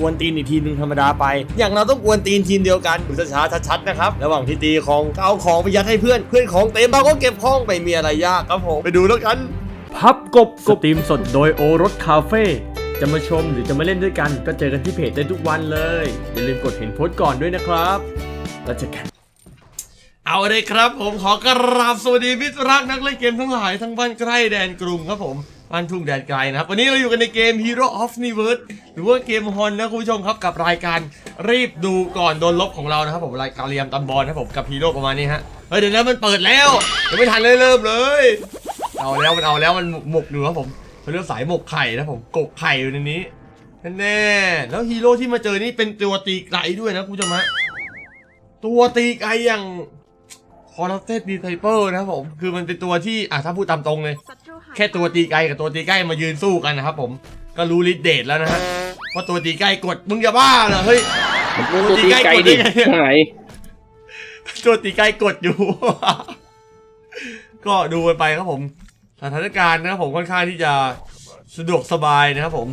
กวนตีนอีกทีมหนึ่งธรรมดาไป อย่างเราต้องกวนตีนทีมเดียวกันดูช้าๆชัดๆนะครับ ระหว่างที่ตีของก็เอาของไปยัดให้เพื่อน เพื่อนของเต็มเราก็เก็บของไม่มีอะไรยากครับผม ไปดูแล้วกัน พับกบสตรีมสดโดยโอรสคาเฟ่ จะมาชมหรือจะมาเล่นด้วยกัน ก็เจอกันที่เพจได้ทุกวันเลย อย่าลืมกดเห็นโพสต์ก่อนด้วยนะครับแล้วเจอกันเอาเลยครับ ผมขอกราบสวัสดีมิตรรักนักเล่นเกมทั้งหลายทั้งบ้านใกล้แดนกรุงครับผม บ้านทุ่งแดนไกลนะครับ วันนี้เราอยู่กันในเกม Hero of n i v e r s e หรือว่าเกมฮอนนะคุณผู้ชมครับกับรายการรีบดูก่อนโดนลบของเรานะครับผมรายการเรียมตำบอลนะครับผมกับฮีโร่ประมาณนี้ฮะเฮ้ยเดี๋ยวนะมันเปิดแล้วยังไม่ทันเลยเริ่มเลยเอาแล้วมันเอาแล้วมันหมกอยู่ครับผมเป็นเรื่องสายหมกไข่นะผมกกไข่อยู่ในนี้แน่แล้วฮีโร่ที่มาเจอนี่เป็นตัวตีไกลด้วยนะคุณผู้ชมฮะตัวตีไกลอย่างคอร์เตดีไทเปอร์นะครับผมคือมันเป็นตัวที่อะถ้าพูดตามตรงเลย แค่ตัวตีไกลกับตัวตีใกล้มายืนสู้กันนะครับผมก็รู้ลิดเดทแล้วนะฮะว่าตัวตีใกล้กดมึงจะบ้าเหรอเฮ้ยตัวตีไกลดิหายตัวตีใกล้กดอยู่ ก็ดูกันไปครับผม สถานการณ์นะครับผมค่อนข้างที่จะสะดวกสบายนะครับผม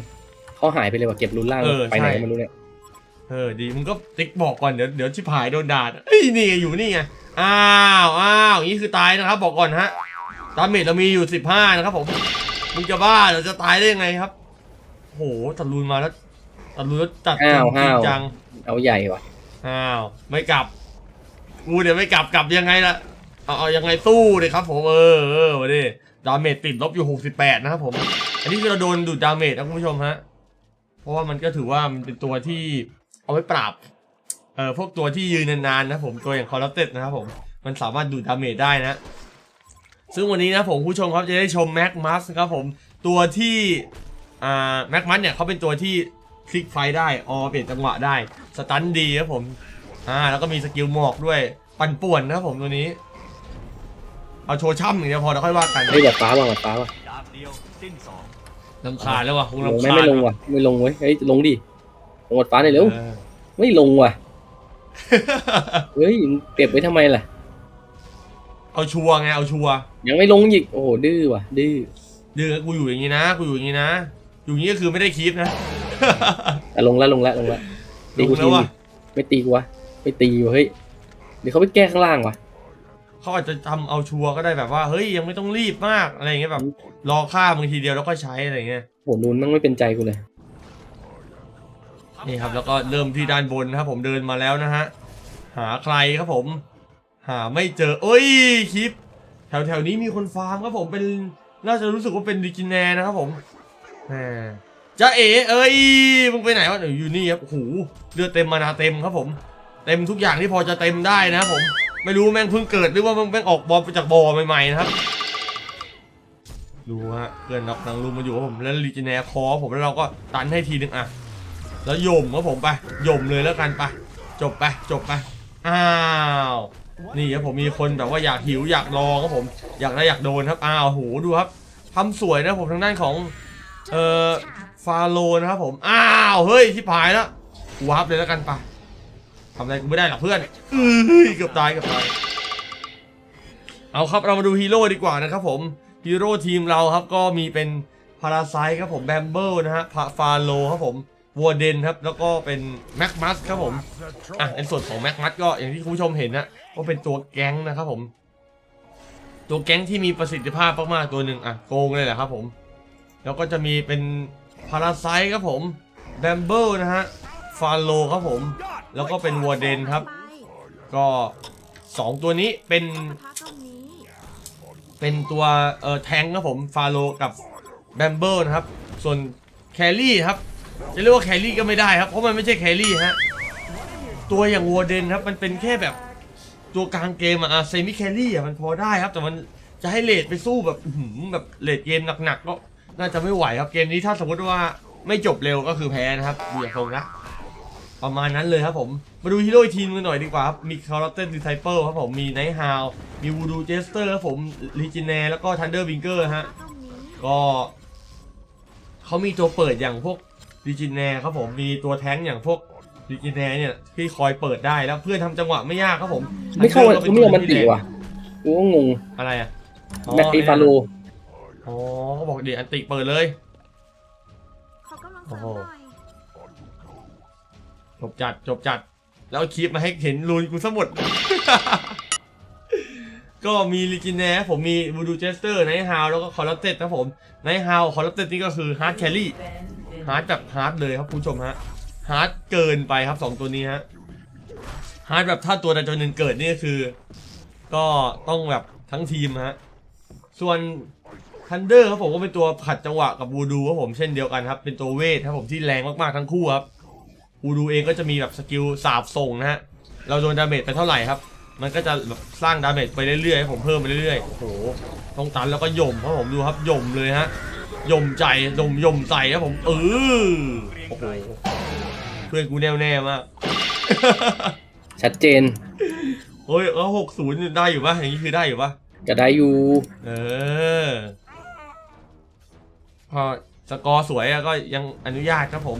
เขาหายไปเลยว่ะเก็บรุนล่างเออไปไหนใช่ก็ไม่รู้เนี่ยเออดีมึงก็ติ๊กบอกก่อนเดี๋ยวเดี๋ยวชิบหายโดนด่าเอ้ยนี่ไงอยู่นี่ไงอ้าวอ้าวอย่างนี้คือตายนะครับบอกก่อนฮะ ดาเมจเรามีอยู่สิบห้านะครับผมมึงจะบ้าเหราจะตายได้ยังไงครับโหตัดรูนมาแล้วตัดรูนแล้วตัดห้าวจริห้างวจังเอาใหญ่ว่ะอ้าวไม่กลับกูเดี๋ยวไม่กลับกลับยังไงล่ะเอาเอายังไงสู้เลยครับผมเออเออมาดิดาเมจติดลบอยู่หกสิบแปดนะครับผม อันนี้คือเราโดนดูดดาเมจนะคุณผู้ชมฮะเพราะว่ามันก็ถือว่ามันเป็นตัวที่เอาไว้ปราบเอ่อพวกตัวที่ยืนนานๆนะผมตัวอย่างคอร์รัปเต็ดนะครับผมมันสามารถดูดดาเมจได้นะ ซึ่งวันนี้นะผมผู้ชมครับจะได้ชมแม็กมัสครับผมตัวที่อ่าแม็กมัสเนี่ยเขาเป็นตัวที่คลิกไฟได้ออเปลี่ยนจังหวะได้สตันดีครับผมอ่าแล้วก็มีสกิลหมอกด้วยปั่นป่วนนะครับผมตัวนี้ เอาโชว์ช่ำอย่างเดียวพอแล้วค่อยว่ากันเฮ้ยแบบฟ้าว่ะแบบฟ้าว่ะลำคาญแล้วว่ะคงลงลำไหม่คาญไม่ลงว่ะไม่ลงเว้ยเฮ้ยลงดิลงแบบฟ้าหน่อยเร็วเออไม่ลงว่ะเฮ้ยมึงเก็บไว้ทำไมล่ะ เอาชัวร์ไงเอาชัวร์ยังไม่ลงอีกโอ้โหดื้อว่ะ ดื้อเดือกูอยู่อย่างนี้นะกูอยู่อย่างนี้นะอยู่อย่างนี้ก็คือไม่ได้คีฟนะอะลงแล้วลงแล้วลงแล้วตีกูลงแล้ทีวว่ะไม่ตีกูวะไม่ตีว่ะเฮ้ยเดี๋ยวเขาไปแก้ข้างล่างว่ะเขาอาจจะทำเอาชัวร์ก็ได้แบบว่าเฮ้ยยังไม่ต้องรีบมากอะไรอย่างเงี้ยแบบรอฆ่ามึงทีเดียวแล้วก็ใช้อะไรอย่างเงี้ยโหนูนมั่งไม่เป็นใจกูเลยนี่ครับแล้วก็เริ่มที่ด้านบนนะครับผมเดินมาแล้วนะฮะหาใครครับผม หาไม่เจอเอ้ยคลิป แถวแถวนี้มีคนฟาร์มครับผมเป็นน่าจะรู้สึกว่าเป็นดิจิแนนะครับผมแหมจ้าเอ๋เอ้ยมึงไปไหนวะเดี๋ยวอยู่นี่ครับโอ้โหเลือดเต็มมานาเต็มครับผม เต็มทุกอย่างที่พอจะเต็มได้นะครับผมไม่รู้แม่งเพิ่งเกิดหรือว่าแม่งออกบอลจากบ่อใหม่ๆนะครับดูฮะเพื่อนนอกนางรูมมาอยู่ครับผมแล้วลีจิแนคอผมแล้วเราก็ตันให้ทีนึงอะแล้วโยมครับผมไปโยมเลยแล้วกันไปจบไปจบไปอ้าว นี่ครับผมมีคนแบบว่าอยากหิวอยากลองครับผมอยากได้อยากโดนครับอ้าวโหดูครับทำสวยนะผมทางด้านของเอ่อฟาโลนะครับผมอ้าวเฮ้ยที่ผายแล้ววาร์ปเลยแล้วกันไปทำอะไรกูไม่ได้หรอกเพื่อนเอ้ยเกือบตายเกือบตายเอาครับเรามาดูฮีโร่ดีกว่านะครับผมฮีโร่ทีมเราครับก็มีเป็นพาราไซครับผมแบมเบิลนะฮะฟาโลครับผม วอร์เดนครับ แล้วก็เป็นแม็กมัสครับผม อะในส่วนของแม็กมัสก็อย่างที่คุณผู้ชมเห็นนะก็เป็นตัวแก๊งนะครับผม ตัวแก๊งที่มีประสิทธิภาพมากๆตัวหนึ่งอะโกงเลยแหละครับผม แล้วก็จะมีเป็นพาราไซครับผมแบมเบิลนะฮะฟาโลครับผม แล้วก็เป็นวอร์เดนครับ ก็2ตัวนี้เป็น เป็นตัวเอ่อแทงค์ครับผมฟาโลกับแบมเบิลนะครับ ส่วนแครี่ครับ จะเรียกว่าแครี่ก็ไม่ได้ครับ เพราะมันไม่ใช่แครี่ฮะ ตัวอย่างวอร์เดนครับ มันเป็นแค่แบบตัวกลางเกมอะเซมิแครี่อะมันพอได้ครับ แต่มันจะให้เลดไปสู้แบบแบบเลดเกมหนักๆก็น่าจะไม่ไหวครับเกมนี้ถ้าสมมติว่าไม่จบเร็วก็คือแพ้นะครับเบียร์คงนะประมาณนั้นเลยครับผม มาดูฮีโร่ทีมกันหน่อยดีกว่าครับ มีคาร์ลเตนดิไทเปิลครับผม มีไนท์ฮาว มีวูดูเจสเตอร์ครับผมลีจินแนแล้วก็ทันเดอร์วิงเกอร์ฮะ ก็เขามีตัวเปิดอย่างพวก ดิจินแนครับผมมีตัวแท้งอย่างพวกดิจินแนเนี่ยที่คอยเปิดได้แล้วเพื่อนทำจังหวะไม่ยากครับผมไม่เข้า Hunter กูไม่เอามันที่ตีแรงว่ะกูก็งงอะไรอะอ๋อแม็กตีฟาโลอ๋อเขาบอกเดี๋ยวอันติเปิดเลยขอกำลังเสริมหน่อยจบจัดจบจัด แล้วเอาคลิปมาให้เห็นรูนกูซะหมดก็มีลิจินแนผมมีบูดูเจสเตอร์ไนท์ฮาวแล้วก็คอร์รัปเต็ดนะผมไนท์ฮาวคอร์รัปเต็ดนี่ก็คือฮาร์ดแครี่ ฮาร์ดแบบฮาร์ดเลยครับคุณผู้ชมฮะฮาร์ดเกินไปครับสองตัวนี้ฮะฮาร์ดแบบถ้าตัวใดตัวหนึ่งเกิดนี่ก็คือ ก็ต้องแบบทั้งทีมฮะส่วนทันเดอร์ครับผมก็เป็นตัวขัดจังหวะกับบูดูครับผมเช่นเดียวกันครับ เป็นตัวเวทครับผมที่แรงมากๆทั้งคู่ครับบูดูเองก็จะมีแบบสกิลสาบส่งนะฮะเราโดนดาเมจไปเท่าไหร่ครับ มันก็จะแบบสร้างดาเมจไปเรื่อยๆให้ผมเพิ่มไปเรื่อยๆโอ้โหต้องตันแล้วก็ย่มครับผมดูครับย่มเลยฮะ ย่มใจย่มย่มใจครับผมเออโอ้โหเพื่อนกูแน่วแน่มากชัดเจนเฮ้ยเออหกศูนย์ได้อยู่ปะอย่างนี้คือได้อยู่ปะก็ได้อยู่ เออ พอสกอร์สวยอะก็ยังอนุญาตครับผม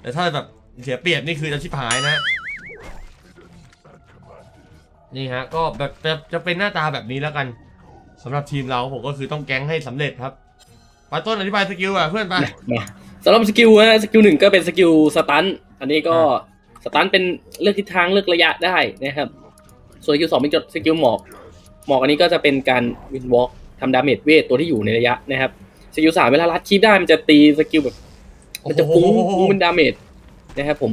แต่ถ้าแบบเสียเปรียบนี่คือจะชิบหายนะ นี่ฮะ ก็แบบจะจะเป็นหน้าตาแบบนี้แล้วกันสำหรับทีมเราผมก็คือต้องแก๊งให้สำเร็จครับ ปาต้นอธิบายสกิลอะเพื่อนไปมาสำหรับสกิลนะสกิลหนึ่งก็เป็นสกิลสตันอันนี้ก็สตันเป็นเลือกทิศทางเลือกระยะได้นะครับ ส่วนสกิลสองเป็นสกิลหมอกหมอกอันนี้ก็จะเป็นการวินวอล์กทำดาเมจเวทตัวที่อยู่ในระยะนะครับสกิลสามเวลารัดคีบได้มันจะตีสกิลแบบมันจะฟุ้งโอ้โหฟุ้งเป็นดาเมจนะครับผม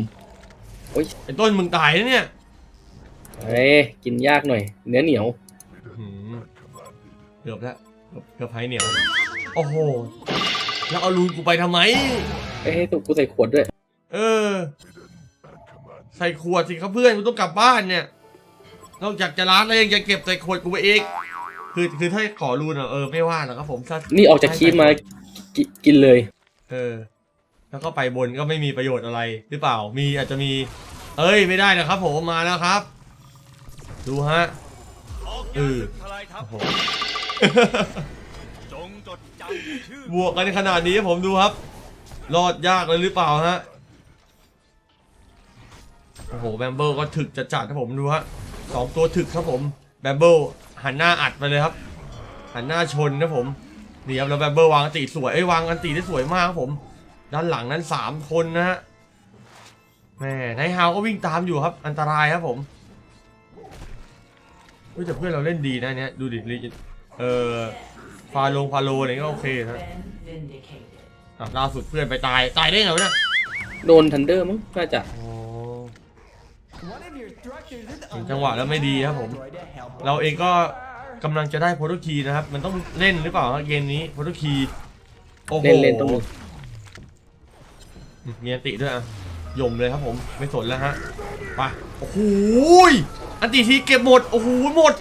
ไอ้ต้นมึงตายนะเนี่ยเอ้ยกินยากหน่อย เนื้อเหนียวหืมเกือบแล้ว เกือบเกือบหายเหนียว โอ้โห แล้วเอาลูนกูไปทำไม เอ้ยถูกกูใส่ขวดด้วย เออ ใส่ขวดสิครับเพื่อนกูต้องกลับบ้านเนี่ย นอกจากจะร้านแล้วยังจะเก็บใส่ขวดกูไปเองคือคือถ้าขอรูนอะเออไม่ว่าหรอกครับผมถ้านี่ออกจากคีบมากิกินเลย เออ แล้วก็ไปบนก็ไม่มีประโยชน์อะไรหรือเปล่า มีอาจจะมี เอ้ยไม่ได้นะครับ ผมมาแล้วครับ ดูฮะเออทลายทัพโอ้โห จงจดจำชื่อบวกกันขนาดนี้ผมดูครับ รอดยากเลยหรือเปล่าฮะ โอ้โหแบมเบิลก็ถึกจัดจัดๆครับผมดูฮะสองตัวถึกครับผมแบมเบิลหันหน้าอัดไปเลยครับ หันหน้าชนนะผมนี่ครับแล้วแบมเบิลวางอันติสวยเอ้ยวางอันติได้สวยมากครับผม ด้านหลังนั้นสามคนนะฮะแม่ไนท์ฮาวก็วิ่งตามอยู่ครับ อันตรายครับผมเฮ้ยแต่เพื่อนเราเล่นดีนะเนี่ยดูดิ เออฟาโลงฟาโลอะไรก็โอเคนะอะล่าสุดเพื่อนไปตายตายได้ไงวะเนี่ยโดนทันเดอร์มั้งน่าจะ โอ้เห็นจังหวะแล้วไม่ดีครับผม เราเองก็กำลังจะได้โพโตคีนะครับ มันต้องเล่นหรือเปล่าครับเกมนี้โพโตคีโอ้โหเล่นเล่นต้องมีอันติด้วยอะยมเลยครับผมไม่สนแล้วฮะไปโอ้โหยอันติทีเก็บหมดโอ้โหหมด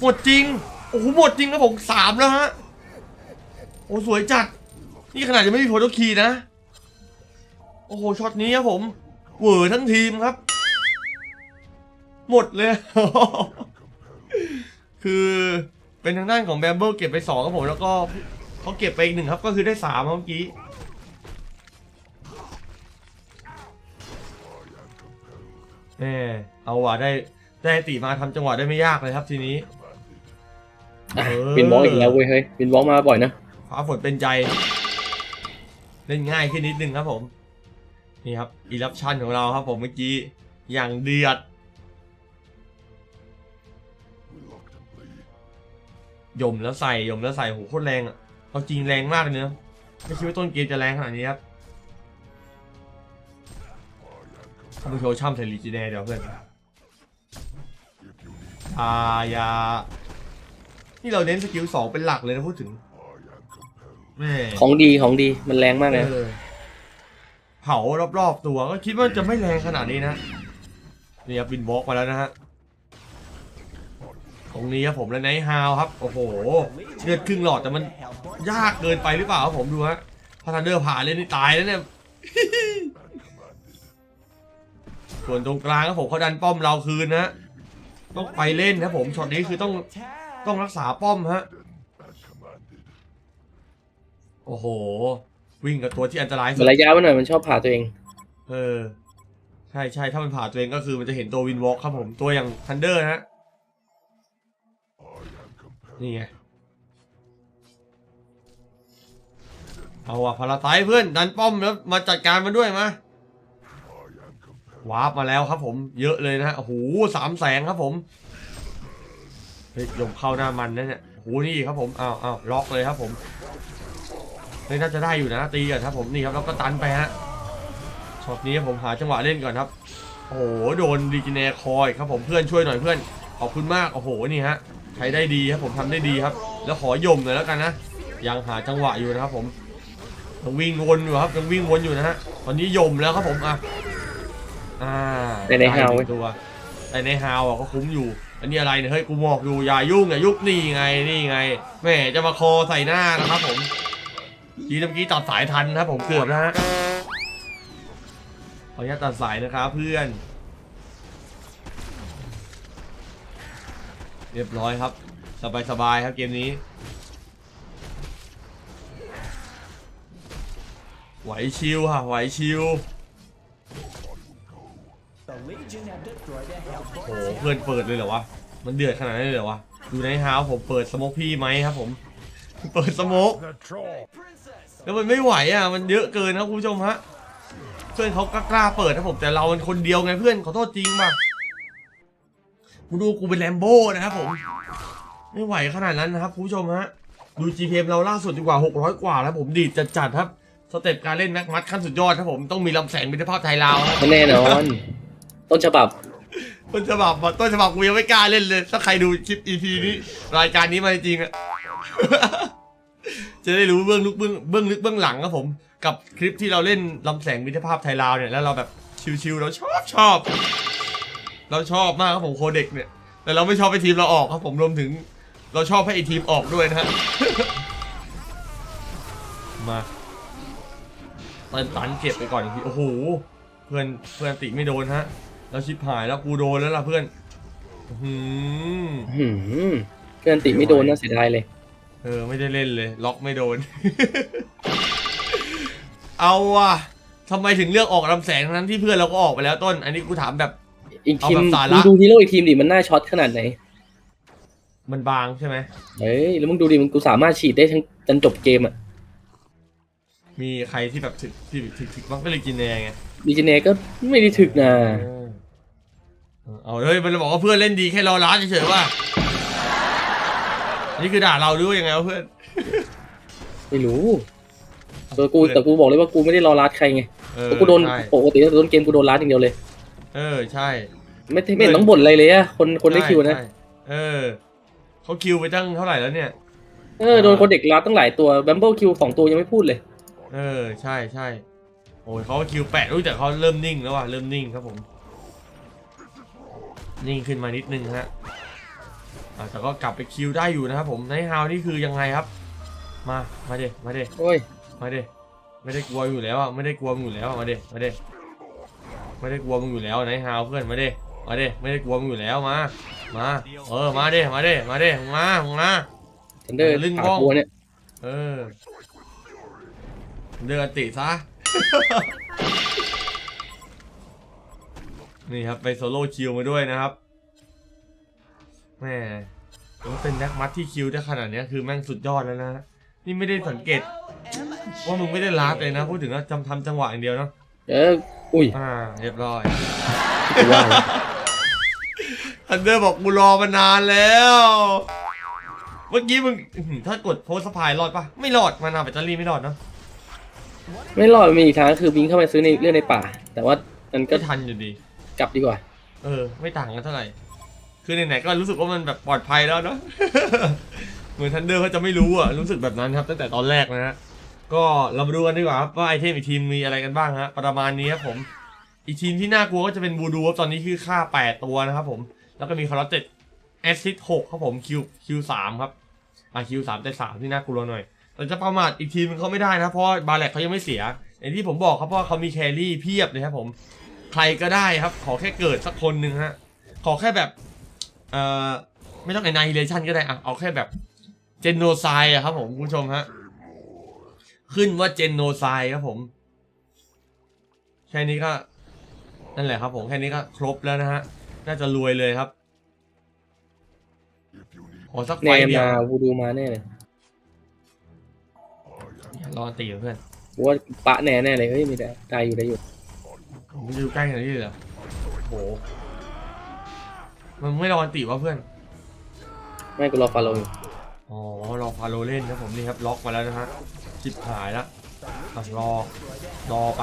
หมดจริง โอ้โหหมดจริงครับผมสามแล้วฮะ โอ้สวยจัด นี่ขนาดยังไม่มีโพโตคีนะ โอ้โหช็อตนี้ครับผมเหวอทั้งทีมครับ หมดเลย คือเป็นทางด้านของแบมเบิลเก็บไปสองครับผมแล้วก็เขาเก็บไปอีกหนึ่งครับก็คือได้สามเมื่อกี้แม่เอาว่ะได้ได้ตีมาทำจังหวะได้ไม่ยากเลยครับทีนี้ วินวอล์กอีกแล้วเว้ยเฮ้ยวินวอล์กมาบ่อยนะฟ้าฝนเป็นใจ เล่นง่ายขึ้นนิดนึงครับผม นี่ครับอีรับชันของเราครับผมเมื่อกี้ อย่างเดือดยมแล้วใส่ยมแล้วใส่โหโคตรแรงอะเอาจริงแรงมากเลยเนะไม่คิดว่าต้นเกมจะแรงขนาดนี้ครับทำโชว์ช่ำใส่ลีจีแนเดี๋ยวเพื่อนอายา นี่เราเน้นสกิลสองเป็นหลักเลยนะพูดถึงแม่ของดีของดีมันแรงมากเลยเออเผารอบๆตัวก็คิดว่าจะไม่แรงขนาดนี้นะนี่ครับบินบล็อกมาแล้วนะฮะตรงนี้ครับผมและไนท์ฮาวครับ โอ้โหเลือดครึ่งหลอดแต่มันยากเกินไปหรือเปล่าครับผมดูฮะพาทันเดอร์ผ่านเลยนี่ตายแล้วเนี่ยส่วนตรงกลางครับผมเขาดันป้อมเราคืนนะฮะต้องไปเล่นครับผมช็อตนี้คือต้อง ต้องรักษาป้อมฮะ โอ้โห วิ่งกับตัวที่อันตรายสุมันดระยะมันหน่อยมันชอบผ่าตัวเอง เออ ใช่ใช่ถ้ามันผ่าตัวเองก็คือมันจะเห็นตัววินวอล์กครับผมตัวอย่างทันเดอร์นะฮะ นี่ไง เอาอะพาราไซเพื่อน ดันป้อมแล้วมาจัดการมันด้วยมาวาร์ปมาแล้วครับผม เยอะเลยนะฮะโอ้โหสามแสงครับผม เฮ้ยยมเข้าหน้ามันนะเนี่ยโอ้โหนี่ครับผมอ้าวอ้าวล็อกเลยครับผมเฮ้ยน่าจะได้อยู่นะตีกันครับผมนี่ครับแล้วก็ตันไปฮะช็อตนี้ผมหาจังหวะเล่นก่อนครับ โอ้โหโดนดีจิเนคอยครับผมเพื่อนช่วยหน่อยเพื่อนขอบคุณมากโอ้โหนี่ฮะใช้ได้ดีครับผมทำได้ดีครับ แล้วขอยมหน่อยแล้วกันนะยังหาจังหวะอยู่นะครับผมยังวิ่งวนอยู่ครับยังวิ่งวนอยู่นะฮะตอนนี้ยมแล้วครับผมอะอ่าแต่ในฮาวได้หนึ่งตัวแต่ในฮาวอะก็คุ้มอยู่ อันนี้อะไรเนี่ยเฮ้ยกูบอกอยู่อย่ายุ่งอย่ายุบนี่ไงนี่ไงแม่จะมาคอใส่หน้านะครับผมทีเมื่อกี้ตัดสายทันนะครับผมเกือบนะฮะขออนุญาตตัดสายนะครับเพื่อน เรียบร้อยครับ สบายสบายๆครับเกมนี้ ไหวชิวค่ะไหวชิว โอ้โหเพื่อนเปิดเลยเหรอวะ มันเดือดขนาดนั้นเลยเหรอวะอยู่ในฮาวผมเปิดสโมกพี่ไหมครับผม เปิดสโมก The troll แล้วมันไม่ไหวอะ มันเยอะเกินนะคุณผู้ชมฮะ เพื่อนเขาก็กล้าเปิดนะผมแต่เราเป็นคนเดียวไงเพื่อนขอโทษจริงป่ะกูดูกูเป็นแลมโบ้นะครับผม ไม่ไหวขนาดนั้นนะครับคุณผู้ชมฮะ ดู GPM เราล่าสุดดีกว่า 600 กว่าแล้วผมดีดจัดๆครับสเต็ปการเล่นแม็กมัดขั้นสุดยอดครับผมต้องมีลำแสงมิตรภาพไทยลาวครับแน่นอน ต้นฉบับ ต้นฉบับอะต้นฉบับกูยังไม่กล้าเล่นเลย ถ้าใครดูคลิป EP นี้ รายการนี้มาจริงอะ จะได้รู้เบื้องลึกเบื้องเบื้องลึกเบื้องหลังครับผม กับคลิปที่เราเล่นลำแสงมิตรภาพไทยลาวเนี่ยแล้วเราแบบชิวๆเราชอบชอบ เราชอบมากครับผมโคเด็กเนี่ย แต่เราไม่ชอบให้ทีมเราออกครับผมรวมถึง เราชอบให้ไอทีมออกด้วยนะฮะ มาตันตันเก็บไปก่อนอีกทีโอ้โห เพื่อนเพื่อนติไม่โดนฮะ แล้วชิบหายแล้วกูโดนแล้วล่ะเพื่อนอื้อหือหืมเพื่อนติไม่โดนน่าเสียดายเลย เออไม่ได้เล่นเลย ล็อกไม่โดน เอาว่ะทำไมถึงเลือกออกลำแสงทั้งนั้นที่เพื่อนเราก็ออกไปแล้วต้น อันนี้กูถามแบบ อีกทีมเอาแบบสาระ มึงดูฮีโร่อีกทีมดิมันน่าช็อตขนาดไหน มันบางใช่ไหม เฮ้ยแล้วมึงดูดิมันกูสามารถฉีดได้ทั้งจนจบเกมอะมีใครที่แบบถึกที่ถึกถึกบ้างก็เลยกินแนไงดีเจเนก็ไม่ได้ถึกนะ เออ เอาเฮ้ยมันบอกว่าเพื่อนเล่นดีแค่รอร้านเฉยๆว่าอันนี้คือด่าเราหรือว่ายังไงวะเพื่อน ไม่รู้แต่กูแต่กูบอกเลยว่ากูไม่ได้รอรัดใครไงเออเพราะกูโดนใช่ปกติถ้าโดนเกมกูโดนรัดอย่างเดียวเลย เออใช่ไม่ไม่เห็นต้องบ่นอะไรเลยอะคนคนได้คิวนะ ใช่เออเขาคิวไปตั้งเท่าไหร่แล้วเนี่ย เออโดนคนเด็กรัดตั้งหลายตัวแบมเบิลคิวสองตัวยังไม่พูดเลย เออใช่ใช่โอ้ยเขาก็คิวแปดอุ้ยแต่เขาเริ่มนิ่งแล้วว่ะเริ่มนิ่งครับผม นิ่งขึ้นมานิดนึงฮะอะแต่ก็กลับไปคิวได้อยู่นะครับผมในฮาวนี่คือยังไงครับ มามาเดมาเดโอ้ยมาเดไม่ได้กลัวอยู่แล้วอะไม่ได้กลัวมึงอยู่แล้วอะมาเดมาเดไม่ได้กลัวมึงอยู่แล้วในฮาวเพื่อนมาเดมาเดไม่ได้กลัวมึงอยู่แล้วมามาเออมาเดมาเดมาเดมึงมามึงมาทันเดอร์ลื่นขาว่องตัวเนี่ยเออเดินติซะ นี่ครับไปโซโล่คิวมาด้วยนะครับแม่ว่าเป็นนักมัดที่คิวได้ขนาดเนี้ยคือแม่งสุดยอดแล้วนะนี่ไม่ได้สังเกตว่ามึงไม่ได้ลาดเลยนะพูดถึงว่าจำทำจังหวะอย่างเดียวเนาะเอออุ้ยอ่าเรียบร้อยกูว่าแล้วทันเดอร์บอกกูรอมานานแล้ว เมื่อกี้มึงอื้อหือถ้ากดโพสต์สปายรอดปะไม่รอดมานาแบตเตอรี่ไม่รอดเนาะไม่รอดมีอีกทางคือวิ่งเข้าไปซื้อในเรื่องในป่า แต่ว่ามันก็ก็ทันอยู่ดี กลับดีกว่า เออ ไม่ต่างกันเท่าไหร่ คือไหนๆก็รู้สึกว่ามันแบบปลอดภัยแล้วเนาะ เหมือนทันเดอร์เขาจะไม่รู้อะ รู้สึกแบบนั้นครับ ตั้งแต่ตอนแรกนะฮะ ก็เรามาดูกันดีกว่าครับว่าไอเทมอีกทีมมีอะไรกันบ้างฮะ ประมาณนี้ครับผม อีกทีมที่น่ากลัวก็จะเป็นบูดูครับตอนนี้คือค่า 8 ตัวนะครับผม แล้วก็มีคาร์ลเต็ดแอซิด6ครับผมคิวคิวสามครับอะคิวสามแต่สามที่น่ากลัวหน่อยแต่จะประมาทอีกทีมเขาไม่ได้นะเพราะบาแลกเขายังไม่เสียอย่างที่ผมบอกครับเพราะว่าเขามีแครี่เพียบเลยครับผม ใครก็ได้ครับ ขอแค่เกิดสักคนหนึ่งฮะ ขอแค่แบบ เอ่อ ไม่ต้องไอไนเลชันก็ได้อะเอาแค่แบบเจนโนไซอะครับผมคุณผู้ชมฮะ ขึ้นว่าเจนโนไซครับผม แค่นี้ก็ นั่นแหละครับผม แค่นี้ก็ครบแล้วนะฮะ น่าจะรวยเลยครับขอสักไฟแน่เดียวมาวูดูมาแน่เลยรอตีกับเพื่อนกูว่าปะแน่แน่เลยเฮ้ยไม่ได้ได้อยู่ได้อยู่ผ มจะอยู่ใกล้ขนาดนี้เลยเหรอมันไม่รออันติวะเพื่อน ไม่กูรอฟาโลอยู่อ๋อรอฟาโลเล่นนะผมนี่ครับล็อกมาแล้วนะฮะชิบหายแล้วอะรอรอไป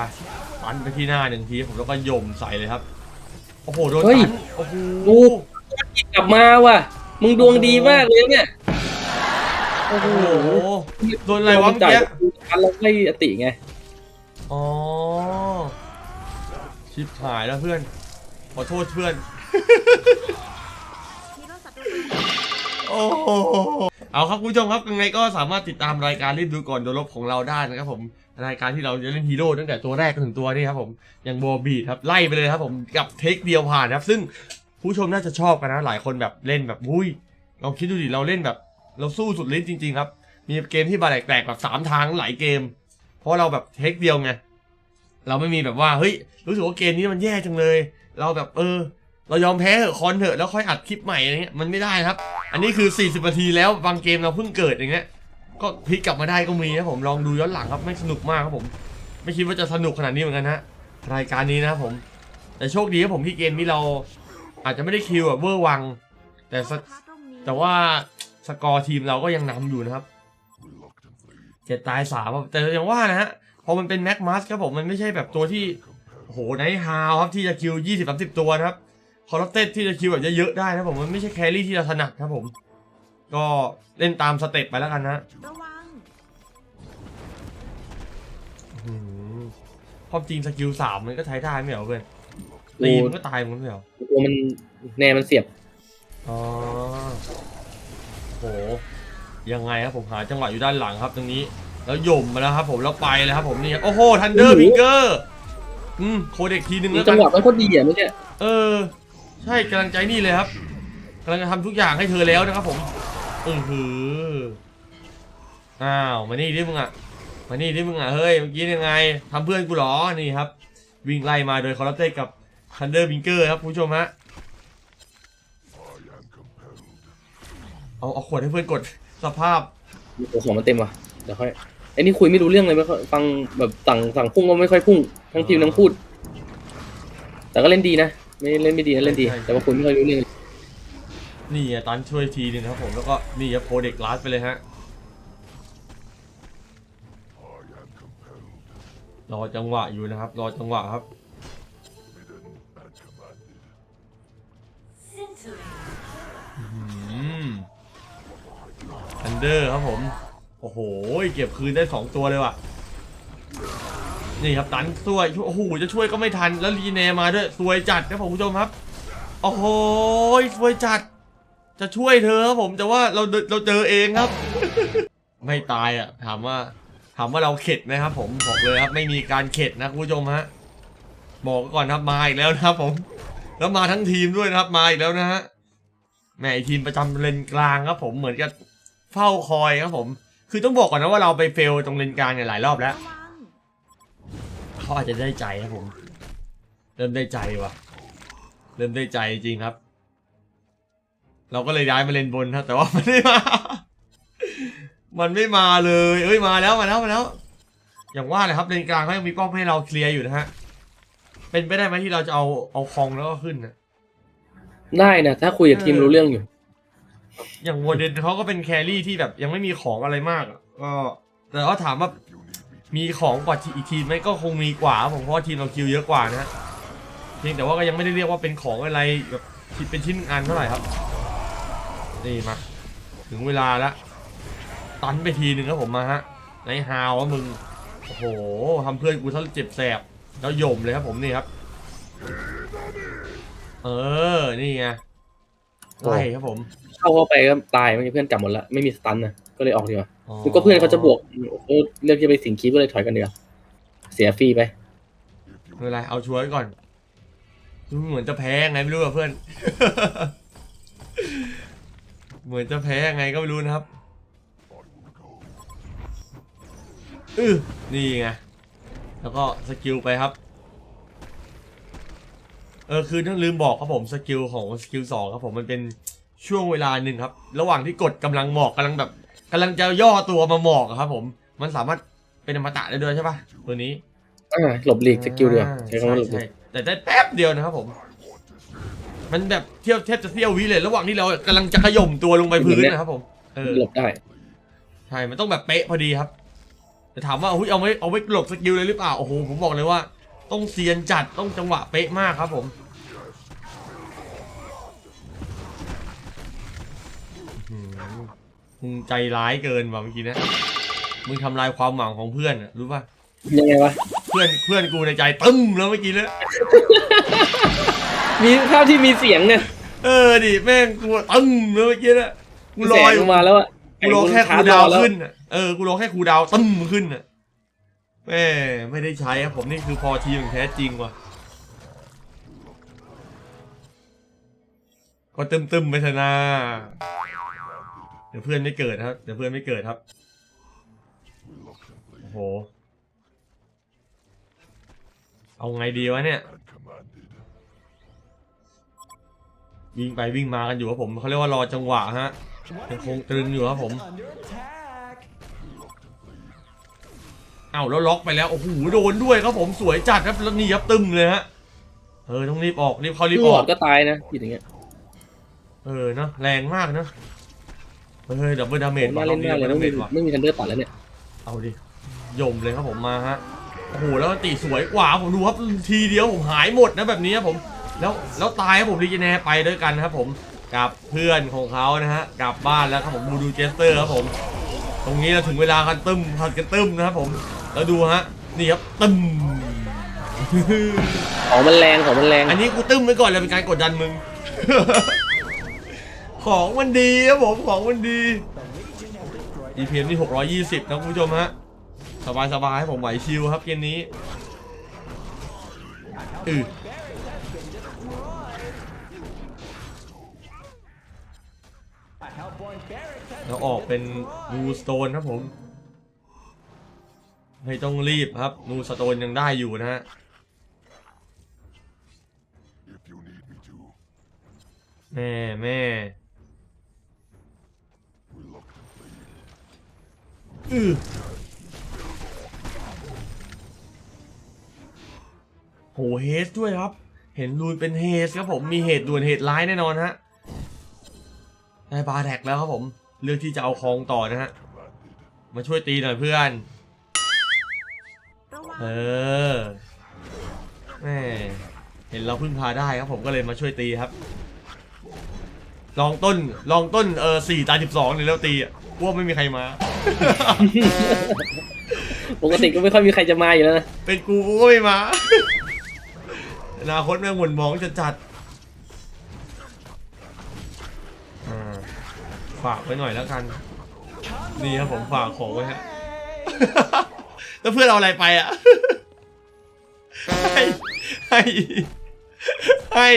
ตันไปที่หน้าหนึ่งทีผมแล้วก็ย่มใส่เลยครับ โอ้โหโดนตันโอ้โหกลับมาว่ะ มึงดวงดีมากเลยเนี่ยโอ้โหโดนอะไรวะเมื่อจ่ายกี้อันแล้วไม่อติไงอ๋อ ชิบหายแล้วเพื่อน ขอโทษเพื่อน โอ้โหเอาครับคุณผู้ชมครับยังไงก็สามารถติดตามรายการรีบดูก่อนโดนลบของเราได้นะครับผมรายการที่เราจะเล่นฮีโร่ตั้งแต่ตัวแรกจนถึงตัวนี้ครับผมอย่างโบบีดครับไล่ไปเลยครับผมกับเทคเดียวผ่านครับ ซึ่งผู้ชมน่าจะชอบกันนะหลายคนแบบเล่นแบบอุ้ยลองคิดดูดิเราเล่นแบบ เราสู้สุดฤทธิ์จริงๆครับ มีเกมที่บาแตกๆแบบสามทางหลายเกม เพราะเราแบบเทคเดียวไง เราไม่มีแบบว่าเฮ้ยรู้สึกว่าเกมนี้มันแย่จังเลย เราแบบเออ เรายอมแพ้เถอะคอนเถอะแล้วค่อยอัดคลิปใหม่อะไรเงี้ยมันไม่ได้ครับ อันนี้คือ 40นาทีแล้วบางเกมเราเพิ่งเกิดอย่างเงี้ยก็พลิกกลับมาได้ก็มีนะผมลองดูย้อนหลังครับไม่สนุกมากครับผม ไม่คิดว่าจะสนุกขนาดนี้เหมือนกันฮะรายการนี้นะครับผม แต่โชคดีครับผมที่เกมนี้เรา อาจจะไม่ได้คิวแบบเวอร์วัง แต่แต่ว่าสกอร์ทีมเราก็ยังนำอยู่นะครับเจ็ดตายสามแต่ย่างว่านะฮะ อมันเป็นแม็กมัสครับผมมันไม่ใช่แบบตัวที่โอ้โหไนท์ฮาวครับที่จะคิวยี่สิบสามสิบตัวนะครับคอร์เตสที่จะคิวแบบเยอะๆได้นะผมมันไม่ใช่แครี่ที่เราถนัดครับผม ก็เล่นตามสเต็ปไปแล้วกันนะระวังอื้อหือความจริงสกิลสามมันก็ใช้ได้ไม่เหรอเพื่อนโอ้ตีมันก็ตายมันไม่เหรอตัวมันแนวมันเสียบอ๋อโหยังไงครับผมหาจังหวะอยู่ด้านหลังครับตรงนี้ แล้วหย่มมาแล้วครับผมแล้วไปแล้วครับผมนี่โอ้โหทันเดอร์พิงเกอร์อืมโคเด็กทีนึงมีแล้วจักังนหวะมันโคตรดีอะเมื่อกี้เออ ใช่กำลังใจนี่เลยครับกำลังจะทำทุกอย่างให้เธอแล้วนะครับผมอือหืออ้าวมานี่ดิมึงอะมานี่ดิมึงอะเฮ้ยเมื่อกี้ยังไงทำเพื่อนกูเหรอนี่ครับ วิ่งไล่มาโดยคอร์เต้กับทันเดอร์บิงเกอร์ครับคุณผู้ชมฮะเอาเอาขวดให้เพื่อนกดสภาพโอ้โหมันเต็มว่ะเดี๋ยวค่อยไอ้นี่คุยไม่รู้เรื่องเลยไม่ค่อยฟังแบบสั่งสั่งพุ่งก็ไม่ค่อยพุ่ง ทั้งทีมทั้งพูด แต่ก็เล่นดีนะไม่เล่นไม่ดีนะเล่นดี แต่ว่าคุยไม่ค่อยรู้เรื่องนี่อะตันช่วยทีหนึงครับผมแล้วก็นี่ครับโคเด็กลาสไปเลยฮะรอจังหวะอยู่นะครับ รอจังหวะครับอันเดอร์ครับผม โอ้โห เก็บคืนได้สองตัวเลยว่ะ นี่ครับตันช่วย โอ้โห จะช่วยก็ไม่ทัน แล้วรีเนมาด้วยซวยจัดครับผมผู้ชมครับ โอ้โหซวยจัด จะช่วยเธอครับผมแต่ว่าเราเราเจอเองครับ ไม่ตายอะ ถามว่า ถามว่าเราเข็ดไหมครับผม บอกเลยครับ ไม่มีการเข็ดนะคุณผู้ชมฮะ บอกก่อนครับมาอีกแล้วนะครับผม แล้วมาทั้งทีมด้วยนะครับ มาอีกแล้วนะฮะแมไอ้ทีมประจำเลนกลางครับผม เหมือนกับเฝ้าคอยครับผม คือต้องบอกก่อนนะว่าเราไปเฟลตรงเลนกลางเนี่ยหลายรอบแล้ว เขาอาจจะได้ใจครับผม เริ่มได้ใจว่ะ เริ่มได้ใจจริงครับ เราก็เลยย้ายมาเลนบนครับแต่ว่ามันไม่มา มันไม่มาเลย เอ้ยมาแล้วมาแล้วมาแล้ว อย่างว่าเลยครับเลนกลางเขายังมีป้อมให้เราเคลียร์อยู่นะฮะ เป็นไปได้ไหมที่เราจะเอาเอาคองแล้วก็ขึ้นนะได้นะถ้าคุยกับทีมรู้เรื่องอยู่ อย่างวอเดนเขาก็เป็นแครี่ที่แบบยังไม่มีของอะไรมากอะก็แต่เขาถามว่ามีของกว่าอีกทีมไหมก็คงมีกว่าครับผมเพราะว่าทีมเราคิวเยอะกว่านะฮะเพียงแต่ว่าก็ยังไม่ได้เรียกว่าเป็นของอะไรแบบคิดเป็นชิ้นงานเท่าไหร่ครับนี่มาถึงเวลาแล้วตันไปทีหนึ่งครับผมมาฮะในฮาวว่ามึงโอ้โหทำเพื่อนกูทั้งเจ็บแสบแล้วยมเลยครับผมนี่ครับ เออนี่ไง ไล่ครับผม เข้าเข้าไปก็ตายไม่มีเพื่อนกลับหมดละไม่มีสตันนะก็เลยออกดีกว่าคือก็เพื่อนเขาจะบวกโอ้เลือกจะไปสิงคีบก็เลยถอยกันเดียวาเสียฟรีไปไม่เป็นไรเอาชัวร์ไว้ก่อนดูเหมือนจะแพ้ไงไม่รู้อะเพื่อน เหมือนจะแพ้ไงก็ไม่รู้นะครับอือนี่ไงแล้วก็สกิลไปครับ เออคือต้องลืมบอกครับผมสกิลของสกิลสองครับผมมันเป็นช่วงเวลาหนึ่งครับ ระหว่างที่กดกำลังหมอกกำลังแบบกำลังจะย่อตัวมาหมอกอะครับ ผม มันสามารถเป็นอมตะได้ด้วยใช่ปะตัวนี้อ่าหลบหลีกสกิลเดียวใช้คำว่าหลบหลีใช่กแต่ได้แป๊บเดียวนะครับผม มันแบบเที่ยวแทบจะเที่ยววิเลย ระหว่างที่เรากำลังจะขย่มตัวลงไปพื้นนะครับผมเออหลบได้ใช่มันต้องแบบเป๊ะพอดีครับแต่ถามว่าเฮ้ยเอาไว้เอาไว้หลบสกิลเลยหรือเปล่าโอ้โหผมบอกเลยว่า ต้องเซียนจัดต้องจังหวะเป๊ะมากครับผม มึงใจร้ายเกินว่ะเมื่อกี้นะมึงทำลายความหวังของเพื่อนอะรู้ป่ะยังไงวะ เพื่อนเพื่อนกูในใจตึ้มแล้วเมื่อกี้เลยมีภาพที่มีเสียงเนี่ยเออดิแม่งกูตึ้มแล้วเมื่อกี้นะกูรแสองอยู่มาแล้วอะกูรอแค่ครูดาวขึ้นอะเออกูรอแค่ครูดาวตึ้มขึ้นอะแม่ไม่ได้ใช้ครับผมนี่คือพอทีมอย่างแท้จริงว่ะก็ตึมตึมๆไปเถอะนะ เดี๋ยวเพื่อนไม่เกิดครับ เดี๋ยวเพื่อนไม่เกิดครับ โอ้โห เอาไงดีวะเนี่ย วิ่งไปวิ่งมากันอยู่ครับผมเขาเรียกว่ารอจังหวะฮะยังคงตรึงอยู่ครับผม เอ้าแล้วล็อกไปแล้ว โอ้โหโดนด้วยครับผมสวยจัดครับแล้วนี่ครับตึมเลยฮะ เออต้องรีบออกรีบเข้ารีบหอลออกดก็ตายนะอยู่อย่างเงี้ย เออเนาะแรงมากเนาะ เฮ้ยดับเบิลดาเมจน่าเล่นมากเลยดัต้บองเบิมีลดาเมจว่ะไม่มีทันเดอร์ตัดแล้วเนี่ย เอาดิยมเลยครับผมมาฮะโอ้โหแล้วตีสวยกว่าผมดูครับทีเดียวผมหายหมดนะแบบนี้ครับผมแล้วแล้วตายครับผมรีเจเนไปด้วยกันครับผมกับเพื่อนของเขานะฮะกลับบ้านแล้วครับผมบูดูเจสเตอร์ครับผม ตรงนี้เราถึงเวลากันตึมผัดกันตึมนะครับผมแล้วดูฮะนี่ครับตึมของมันแรงของมันแรงอันนี้กูตึ้มไว้ก่อนเลยเป็นการกดดันมึง ของมันดีครับผมของมันดี EPM นี่ 620 นะคุณผู้ชมฮะ สบายสบายผมไหวชิวครับเกมนี้อือแล้วออกเป็นนูสโตนครับผม ไม่ต้องรีบครับนูสโตนยังได้อยู่นะฮะแม่แม่ อือโหเฮสด้วยครับ เห็นรูนเป็นเฮสครับผมมีเหตุด่วนเหตุร้ายแน่นอนฮะได้บาร์แท็กแล้วครับผม เลือกที่จะเอาคองต่อนะฮะ มาช่วยตีหน่อยเพื่อน เออแม่เห็นเราพึ่งพาได้ครับผมก็เลยมาช่วยตีครับ ลองต้นลองต้นเออสี่ตาสิบสองเลยแล้วตีอะกลัวไม่มีใครมา ปกติก็ไม่ค่อยมีใครจะมาอยู่แล้วนะเป็นกูกูก็ไม่มา อนาคตแม่งหม่นหมองจะจัดอ่าฝากไว้หน่อยแล้วกัน นี่ครับผมฝากของไว้ฮะ แล้วเพื่อนเอาอะไรไปอะ ให้ ให้ ให้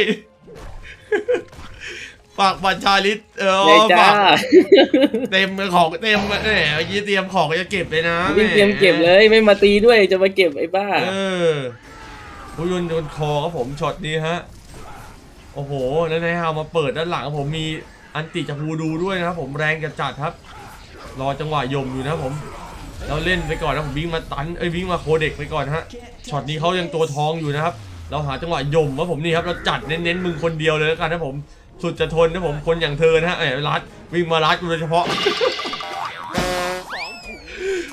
ฝากบัตรชาลิตเออเลยจ้าฝากเต็มของเต็มแหมเมื่อกี้เตรียมของก็จะเก็บเลยนะวิ่งเตรียมเก็บเลยไม่มาตีด้วยจะมาเก็บไอ้บ้า เออผู้ยนต์โดนคอครับผมช็อตนี้ฮะ โอ้โห แล้วนายฮาวมาเปิดด้านหลังครับผมมีอันติจากฮูดูด้วยนะครับผมแรงจัดจัดๆครับ รอจังหวะยมอยู่นะครับผมเราเล่นไปก่อนนะผมวิ่งมาตันเอ้ยวิ่งมาโคเด็กไปก่อนฮะช็อตนี้เขายังตัวทองอยู่นะครับ เราหาจังหวะยมว่าผมนี่ครับเราจัดเน้นๆมึงคนเดียวเลยแล้วกันนะผม สุดจะทนนะผมคนอย่างเธอนะฮะไอ้รัดวิ่งมารัดโดยเฉพาะ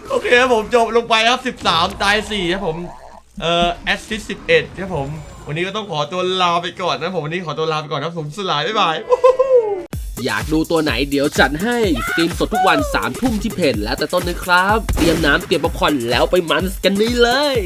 โอเคครับผมจบลงไปครับ 13 ตาย4ครับผมเอ่อแอสซิส11ครับผม วันนี้ก็ต้องขอตัวลาไปก่อนนะผมวันนี้ขอตัวลาไปก่อนครับผมสลายบ๊ายบายอยากดูตัวไหนเดี๋ยวจัดให้สตรีมสดทุกวัน3ามทุ่มที่เพจแล้วแต่ต้นนะครับ เตรียมน้ำเตรียมป๊อปคอร์นแล้วไปมันกันนี่เลย